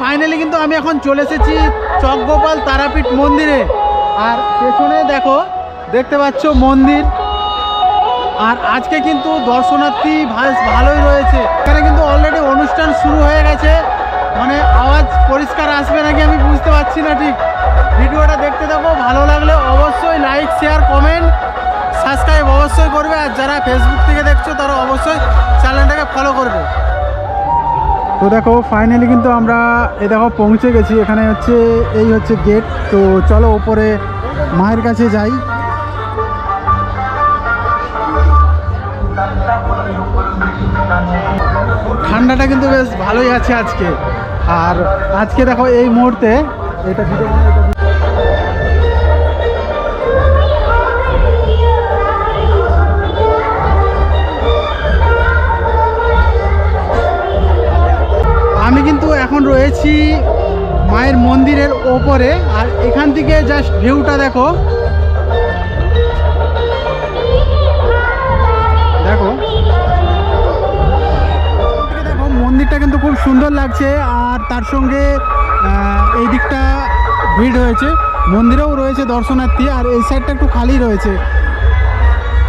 Finally কিন্তু আমি এখন চলে এসেছি চকগোপাল তারাপীঠ মন্দিরে। আর পেছনে দেখো, দেখতে পাচ্ছ মন্দির। আর আজকে কিন্তু দর্শনার্থী ভালোই রয়েছে। এখানে কিন্তু অলরেডি অনুষ্ঠান শুরু হয়ে গেছে। মানে আওয়াজ পরিষ্কার আসবে নাকি আমি বুঝতে পারছি না ঠিক। ভিডিওটা দেখতে থাকো, ভালো লাগলে অবশ্যই লাইক শেয়ার কমেন্ট সাবস্ক্রাইব অবশ্যই করবে। আর যারা ফেসবুক থেকে দেখছ, তারা অবশ্যই চ্যানেলটাকে ফলো করবে। তো দেখো ফাইনালি কিন্তু আমরা এ দেখো পৌঁছে গেছি। এখানে হচ্ছে, এই হচ্ছে গেট তো চলো ওপরে মায়ের কাছে যাই। ঠান্ডাটা কিন্তু বেশ ভালোই আছে আজকে। আর আজকে দেখো এই মুহূর্তে, এটা রয়েছি মায়ের মন্দিরের ওপরে, আর এখান থেকে জাস্ট ভিউটা দেখো। দেখো। দেখো, মন্দিরটা কিন্তু খুব সুন্দর লাগছে, আর তার সঙ্গে এই দিকটা ভিড় হয়েছে মন্দিরেও রয়েছে দর্শনার্থী, আর এই সাইডটা একটু খালি রয়েছে।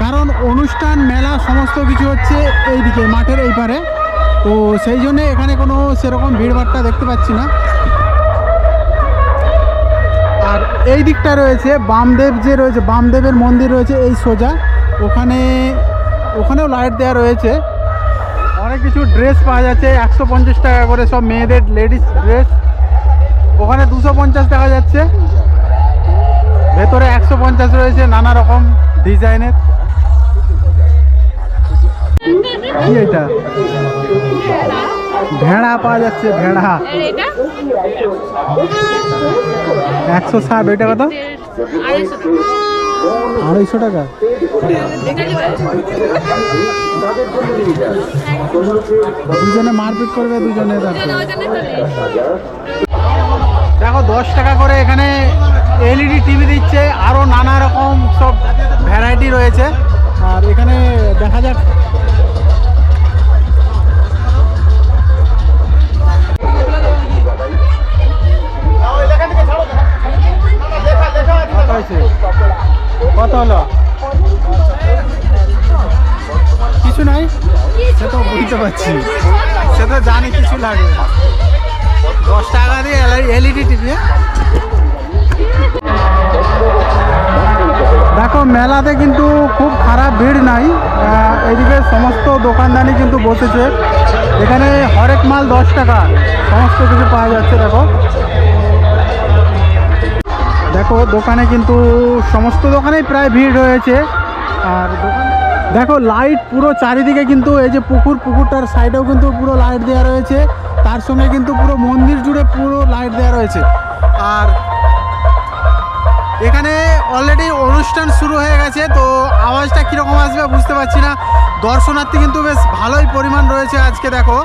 কারণ অনুষ্ঠান, মেলা, সমস্ত কিছু হচ্ছে এইদিকে, মাঠের এই পারে। তো সেই জন্য এখানে কোনো সেরকম ভিড়ভাড়টা দেখতে পাচ্ছি না। আর এই দিকটা রয়েছে বামদেব যে রয়েছে, বামদেবের মন্দির রয়েছে এই সোজা। ওখানে, ওখানেও লাইট দেওয়া রয়েছে। অনেক কিছু ড্রেস পাওয়া যাচ্ছে, একশো পঞ্চাশ টাকা করে সব মেয়েদের লেডিস ড্রেস ওখানে দুশো পঞ্চাশ দেখা যাচ্ছে। ভেতরে একশো পঞ্চাশ রয়েছে নানা রকম ডিজাইনের কি এটা? ভেড়া পাওয়া যাচ্ছে ভেড়া। একশো ষাট ওইটা কত? আড়াইশো টাকা। এটা? দুজনে মারপিট করবে দুজনে দেখো এটা দশ টাকা করে এখানে এলইডি টিভি দিচ্ছে আরও নানা রকম সব ভ্যারাইটি রয়েছে। আর এখানে দেখা কত হলো কিছু নাই? সে তো বুঝতে পারছি। সে তো জানি কিছু লাগে। দশ টাকা দিয়ে এলইডি টিভি দেখো, মেলাতে কিন্তু খুব খারাপ ভিড় নাই। এদিকে সমস্ত দোকানদানি কিন্তু বসেছে। এখানে হরেক মাল দশ টাকা। সমস্ত কিছু পাওয়া যাচ্ছে, দেখো। দেখো, দোকানে কিন্তু সমস্ত দোকানেই প্রায় ভিড় রয়েছে। আর দোকান দেখো লাইট পুরো চারিদিকে কিন্তু এই যে পুকুর, পুকুরটার সাইডেও কিন্তু পুরো লাইট দেওয়া রয়েছে। তার সঙ্গে কিন্তু পুরো মন্দির জুড়ে পুরো লাইট দেওয়া রয়েছে। আর এখানে অলরেডি অনুষ্ঠান শুরু হয়ে গেছে, তো আওয়াজটা কীরকম আসবে বুঝতে পারছি না। দর্শনার্থী কিন্তু বেশ ভালোই পরিমাণ রয়েছে আজকে, দেখো।